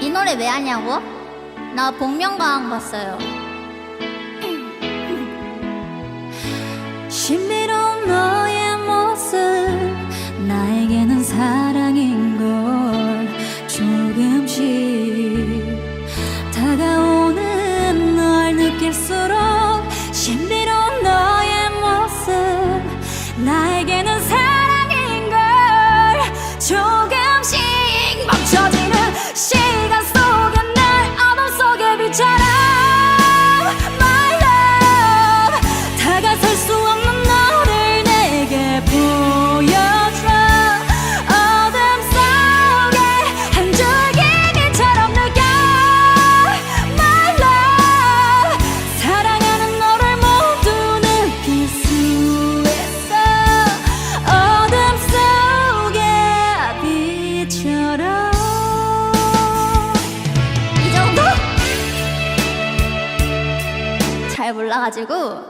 이 노래 왜 하냐고? 나 복면가왕 봤어요. 신비로운 너의 모습 나에게는 사랑인가 time. 잘 몰라가지고